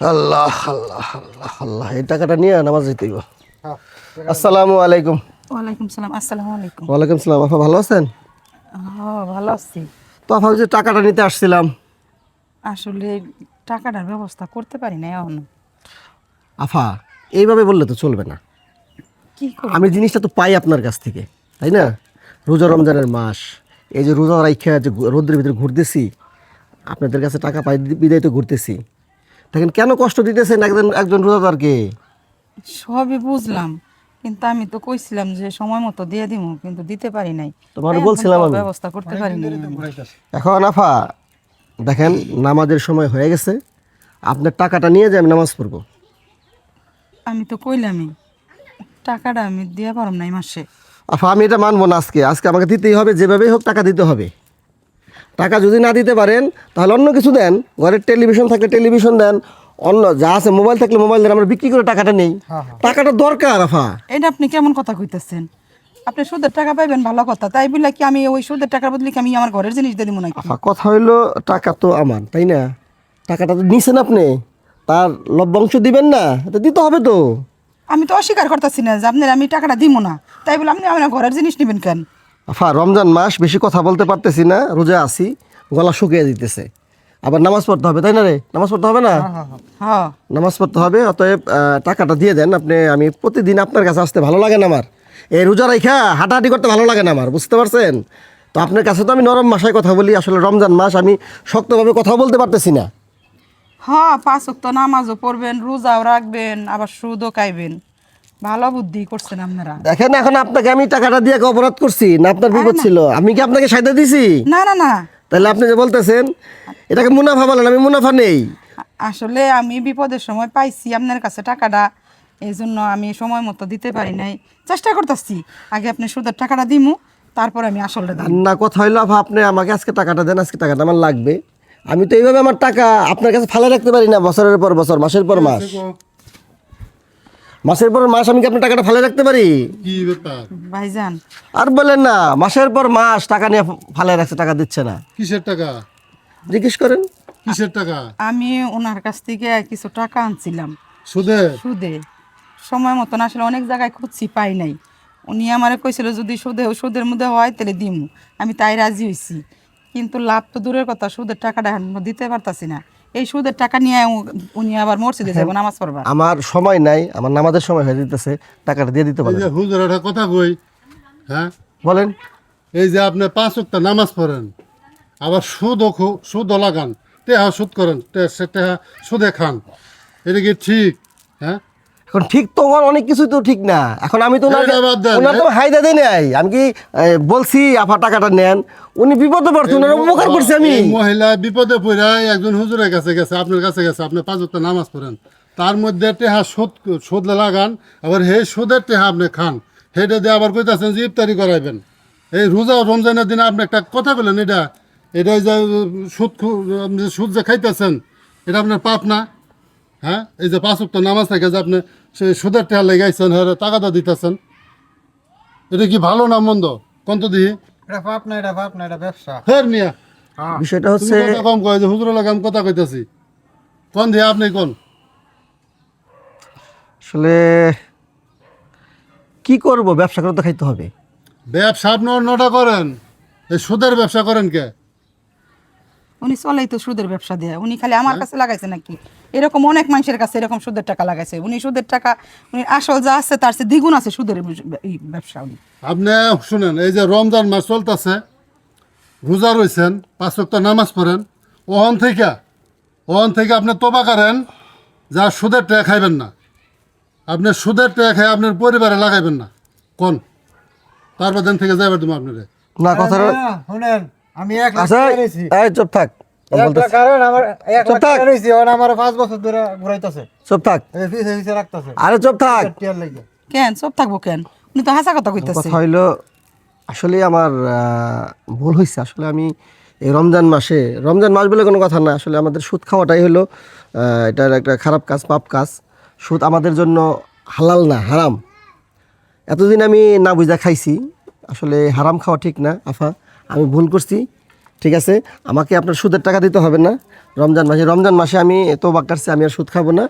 আল্লাহ আল্লাহ আল্লাহ আল্লাহ। এই টাকাটা নিয়ে নামাজ যেতে হইব। আসসালামু আলাইকুম। ওয়ালাইকুম সালাম আসসালামু আলাইকুম। ওয়ালাইকুম সালাম। আপা ভালো আছেন? হ্যাঁ ভালো আছি। তো আপা যে টাকাটা নিতে আসছিলাম। আসলে টাকাটার ব্যবস্থা করতে পারি না এখন। আফা এইভাবে বললে তো চলবে না। কি করব? আমি জিনিসটা তো পাই আপনার কাছ থেকে তাই না? রোজা রমজানের মাস। এই যে রোজা রাইখা যে রোদ্রের ভিতরে ঘুরতেছি আপনাদের কাছে টাকা পাই বিদায় তো ঘুরতেছি। দেখেন কেন কষ্ট দিতেছেন একজন একজন রোজাদারকে? সবই বুঝলাম কিন্তু আমি তো কইছিলাম যে সময় মতো দিয়ে দিব কিন্তু দিতে পারি নাই। তোমারে বলছিলাম আমি। ব্যবস্থা করতে পারি নাই। এখন আফা দেখেন নামাজের সময় হয়ে গেছে আপনার টাকাটা নিয়ে যাই আমি নামাজ পড়ব। আমি তো কইলামই টাকাটা আমি দিয়ে পারম না এই মাসে। আফা আমি এটা মানবো না আজকে। আজকে আমাকে দিতেই হবে যেভাবেই হোক টাকা দিতে হবে। টাকা যদি না দিতে পারেন তাহলে অন্য কিছু দেন। ঘরের টেলিভিশন থাকলে টেলিভিশন দেন অন্য যা আছে মোবাইল থাকলে মোবাইল দেন আমরা বিক্রি করে টাকাটা নেই। টাকাটা দরকার আফা। এটা আপনি কেমন কথা কইতেছেন? আপনি সুদের টাকা পাইবেন ভালো কথা। তাই বলে কি আমি ওই সুদের টাকার বদলে কি আমি আমার ঘরের জিনিস দিয়ে দিব নাকি? আফা কথা হইল টাকা তো আমার তাই না? টাকাটা তো নিছেন আপনি। তার লভ্যাংশ দিবেন না এটা দিতে হবে তো। আমি তো অস্বীকার করতেছি না যে আপনার আমি টাকাটা দিব না। তাই বলে আপনি আমার ঘরের জিনিস নেবেন কেন? আফা রমজান মাস বেশি কথা বলতে পারতেছি না রোজা আছি গলা শুকিয়ে দিতেছে। আবার নামাজ পড়তে হবে তাই না রে? নামাজ পড়তে হবে না? হ্যাঁ নামাজ পড়তে হবে অতএব টাকাটা দিয়ে দেন আপনি আমি প্রতিদিন আপনার কাছে আসতে ভালো লাগে না আমার। এই রোজা রাইখা হাঁটাহাঁটি করতে ভালো লাগে না আমার বুঝতে পারছেন? তো আপনার কাছে তো আমি নরম ভাষায় কথা বলি আসলে রমজান মাস আমি শক্তভাবে কথা বলতে পারতেছি না। হ্যাঁ পাঁচ নামাজও পড়বেন রোজাও রাখবেন আবার সুদও খাইবেন ভালো বুদ্ধি করছেন আপনারা। দেখেন এখন আপনাকে আমি টাকাটা দিয়ে অপরাধ করছি না আপনার বিপদ ছিল? আমি কি আপনাকে দিছি? না না না। তাহলে আপনি যে বলতেছেন এটাকে মুনাফা বলেন আমি মুনাফা নেই। আসলে আমি বিপদের সময় পাইছি আপনার কাছে টাকাটা এই জন্য আমি সময় মতো দিতে পারি নাই। চেষ্টা করতেছি আগে আপনি সুদের টাকাটা দিমু তারপর আমি আসলটা দিই না কথা হইল আপনি আমাকে আজকে টাকাটা দেন আজকে টাকাটা আমার লাগবে। আমি তো এইভাবে আমার টাকা আপনার কাছে ফালে রাখতে পারি না বছরের পর বছর মাসের পর মাস। মাসের পর মাস আমি কি আপনার টাকাটা ফালে রাখতে পারি? কি ব্যাপার? ভাইজান। আর বলেন না মাসের পর মাস টাকা নিয়ে ফালে রাখছে টাকা দিচ্ছে না। কিসের টাকা? জিজ্ঞেস করেন। কিসের টাকা? আমি ওনার কাছ থেকে কিছু টাকা আনছিলাম। সুদে? সুদে। সময় মতন আসলে অনেক জায়গায় খুঁজছি পাই নাই। উনি আমারে কইছিল যদি সুদে সুদের মধ্যে হয় তাহলে দিমু। আমি তাই রাজি হইছি। কিন্তু লাভ তো দূরের কথা সুদের টাকাটা দিতে পারতাছি না। এই সুদের টাকা নিয়ে উনি আবার মসজিদে যাব নামাজ পড়বা। আমার সময় নাই আমার নামাজের সময় হয়ে যেতেছে টাকাটা দিয়ে দিতে যে হুজুর একটা কথা কই? হ্যাঁ? বলেন। এই যে আপনি পাঁচ ওয়াক্ত নামাজ পড়েন আবার সুদও ওখো সুদও লাগান তেহা সুদ করেন তে সে তেহা সুদে খান। এটা কি ঠিক? হ্যাঁ? এখন ঠিক তো আমার অনেক কিছুই তো ঠিক না। এখন আমি তো ওনার তো হাইদা দেয় নাই। আমি কি বলছি আপা টাকাটা নেন। উনি বিপদে পড়ছে ওনার উপকার করছি আমি। মহিলা বিপদে পড়ে একজন হুজুরের কাছে গেছে আপনার কাছে গেছে আপনি পাঁচ নামাজ পড়েন। তার মধ্যে টেহা সুদ সুদ লাগান আবার হে সুদের টেহা আপনি খান। সেটা দিয়ে আবার কইতাছেন যে ইফতারি করাইবেন। এই রোজা রমজানের দিনে আপনি একটা কথা বলেন এটা এটা যে সুদ সুদ যে খাইতেছেন এটা আপনার পাপ না? হ্যাঁ? এই যে পাঁচ নামাজ থাকে যে আপনি সেই সুদের টেহা লেগাইছেন হ্যাঁ টাকাটা দিতেছেন। এটা কি ভালো না মন্দ? কোন তো দিহি? এটা পাপ না এটা পাপ না এটা ব্যবসা। ফের মিয়া। বিষয়টা হচ্ছে কম কয় যে হুজুর লাগাম কথা কইতাছি। কোন দিয়ে আপনি কোন? আসলে কি করব? ব্যবসা করে তো খাইতে হবে। ব্যবসা আপনি অন্যটা করেন। এই সুদের ব্যবসা করেন কে? উনি চলেই তো সুদের ব্যবসা দেয়। উনি খালি আমার কাছে লাগাইছে নাকি? এরকম অনেক মানুষের কাছে এরকম সুদের টাকা লাগাইছে। উনি সুদের টাকা উনি আসল যা আছে তার চেয়ে দ্বিগুণ আছে সুদের ব্যবসা উনি। আপনি শুনেন এই যে রমজান মাস চলতেছে রোজা রয়েছেন পাঁচ ওয়াক্ত নামাজ পড়েন ওহন থেকে ওহন থেকে আপনি তোবা করেন যা সুদের টাকা খাইবেন না। আপনি সুদের টাকা খাই আপনার পরিবারে লাগাইবেন না। কোন? তারপর দিন থেকে যাইবার তুমি আপনারে। না কথাটা না, শুনেন আমি এক আচ্ছা এই চুপ থাক। আমি এক বলতেছি। লাখ কারণ আমার এক চুপ লাখ থাক। টাকা নিয়েছি ওরা আমার পাঁচ বছর ধরে ঘুরাইতেছে। চুপ থাক। এই ফিসে ফিসে রাখতেছে। আরে চুপ থাক। কেন? সব থাকব কেন? উনি তো হাসা কথা কইতেছে। কথা হইল আসলে আমার ভুল হয়েছে আসলে আমি এই রমজান মাসে রমজান মাস বলে কোনো কথা না। আসলে আমাদের সুদ খাওয়াটাই হলো এটার একটা খারাপ কাজ পাপ কাজ। সুদ আমাদের জন্য হালাল না হারাম। এতদিন আমি না বুঝা খাইছি। আসলে হারাম খাওয়া ঠিক না আফা। আমি ভুল করছি। ঠিক আছে? আমাকে আপনার সুদের টাকা দিতে হবে না। রমজান মাসে রমজান মাসে আমি তো বাক্কারছি আমি আর সুদ খাব না।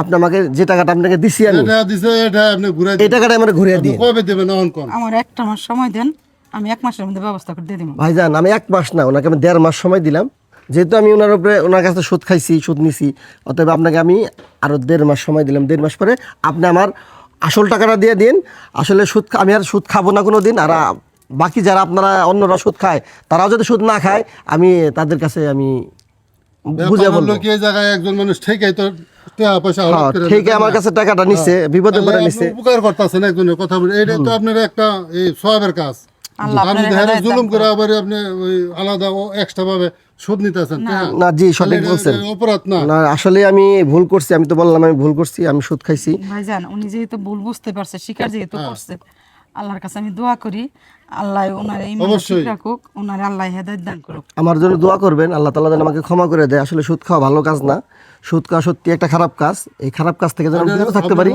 আপনি আমাকে যে টাকাটা আপনাকে দিছি আমি এটা দিছে এটা আপনি ঘুরাই এই টাকাটা আমার ঘুরিয়ে দিন কবে দেবেন অন কোন? আমার একটা মাস সময় দেন আমি এক মাসের মধ্যে ব্যবস্থা করে দিয়ে দিব। ভাইজান আমি এক মাস না ওনাকে আমি দেড় মাস সময় দিলাম। যেহেতু আমি ওনার উপরে ওনার কাছে সুদ খাইছি সুদ নিছি অতএব আপনাকে আমি আরও দেড় মাস সময় দিলাম। দেড় মাস পরে আপনি আমার আসল টাকাটা দিয়ে দিন। আসলে সুদ আমি আর সুদ খাব না কোনো দিন আর বাকি যারা আপনারা অন্যরা সুদ খায় তারাও যদি সুদ না খায় আমি তাদের কাছে আমি বুঝে বলব। কি জায়গায় একজন মানুষ ঠিকই তো টাকা পয়সা হঠাৎ হ্যাঁ ঠিক দেয় আমার কাছে টাকাটা নিছে বিপদে পড়ে নিছে। উপকার করতেছেন একজনের কথা বলে। এটা তো আপনার একটা এই সবের কাজ। আপনি আপনার দেখেন হেদায়েত দান জুলুম করে আবার আপনি ওই আলাদা এক্সট্রা ভাবে সুদ নিতেছেন না। জি সঠিক বলছেন। অপরাধ না। না আসলে আমি ভুল করছি আমি তো বললাম আমি ভুল করছি আমি সুদ খাইছি। ভাইজান উনি যেহেতু ভুল বুঝতে পারছে স্বীকার যেহেতু করছে আল্লাহর কাছে আমি দোয়া করি আল্লাহ ওনার এই অবশ্যই। রাখুক ওনার আল্লাহ হেদায়েত দান করুক। আমার জন্য দোয়া করবেন আল্লাহ তালা যেন আমাকে ক্ষমা করে দেয়। আসলে সুদ খাওয়া ভালো কাজ না। সুদ খাওয়া সত্যি একটা খারাপ কাজ। এই খারাপ কাজ থেকে যেন আমি থাকতে পারি।